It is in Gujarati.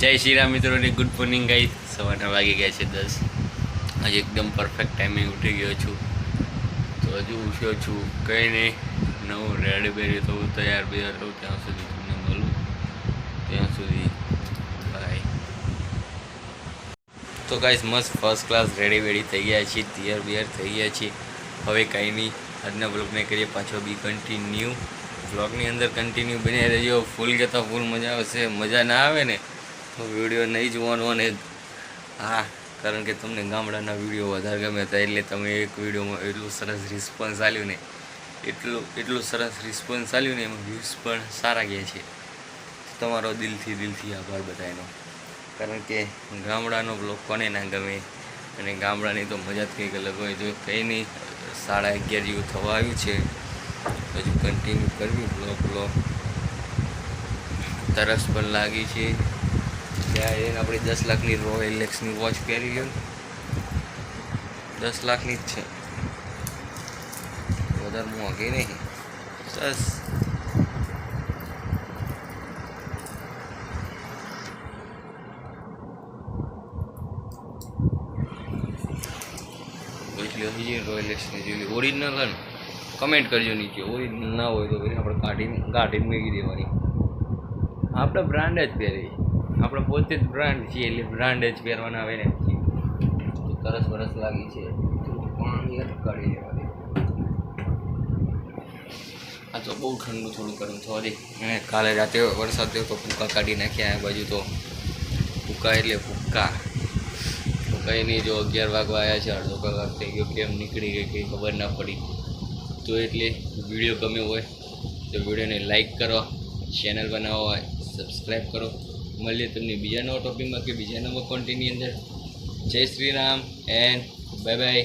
જય શ્રી રામ મિત્રોની ગુડ મોર્નિંગ ગાઈ સવારના વાગી ગયા છે દસ. આજે એકદમ પરફેક્ટ ટાઈમે ઉઠી ગયો છું. તો હજુ ઉઠ્યો છું. કંઈ નહીં, નવું રેડી બેરી થવું તૈયાર બિયાર થવું ત્યાં સુધી તમને મળું. ત્યાં સુધી બાય તો ગાઈસ મસ્ત ફર્સ્ટ ક્લાસ રેડી બેડી થઈ ગયા છીએ, તૈયાર બિયાર થઈ ગયા છીએ. હવે કાંઈ નહીં, આજના બ્લોગને કરીએ પાછો બી કન્ટિન્યુ બ્લોગની અંદર કન્ટિન્યુ બની રહેજો. ફૂલ કહેતા ફૂલ મજા આવશે. મજા ના આવે ને વીડિયો નહીં જોવાનો અને હા, કારણ કે તમને ગામડાના વીડિયો વધારે ગમે હતા એટલે તમે એક વિડીયોમાં એટલું સરસ રિસ્પોન્સ આવ્યો ને, એટલું એટલું સરસ રિસ્પોન્સ આવ્યો ને, એમાં વ્યૂઝ પણ સારા ગયા છે. તમારો દિલથી દિલથી આભાર બધાનો કારણ કે ગામડાનો બ્લોગ કોને ના ગમે અને ગામડાની તો મજા જ કંઈક અલગ હોય. જો કંઈ નહીં, સાડા અગિયાર જેવું થવા આવ્યું છે, હજુ કન્ટિન્યુ કરવી બ્લોગ બ્લોગ તરસ પણ લાગી છે. ત્યાં એને આપણે દસ લાખની રોયલ એક્સની વોચ પહેરી લ્યો દસ લાખની જ છે. વધારે મોંઘી નહીં. બસ હજી રોયલ એક્સની જેવી ઓરિજિનલ હોય ને. કમેન્ટ કરજો નીચે. ઓરિજિનલ ના હોય તો પછી આપણે કાઢીને કાઢીને મૂકી દેવાની. આપણે બ્રાન્ડ જ પહેરી આપણે પોતે જ બ્રાન્ડ છીએ, એટલે બ્રાન્ડ જ પહેરવાના આવે ને તરસ વરસ લાગી છે. પાણી કાઢી દેવાની આ તો બહુ ઠંડુ થોડું ગરમ સોરી દે અને કાલે રાતે વરસાદ થયો તો ફૂકા કાઢી નાખ્યા આ બાજુ તો. ફૂકા એટલે તો કંઈ નહીં જો અગિયાર વાગવા આવ્યા છે, અડધો કલાક થઈ ગયો, કેમ નીકળી ગઈ કંઈ ખબર ના પડી. તો એટલે વીડિયો ગમ્યો હોય તો વિડીયોને લાઈક કરો, ચેનલ બનાવો હોય, સબસ્ક્રાઈબ કરો. મળીએ તમને બીજા નવા ટોપિકમાં કે બીજા નવા કોન્ટેન્ટની અંદર. જય Shri Ram and bye bye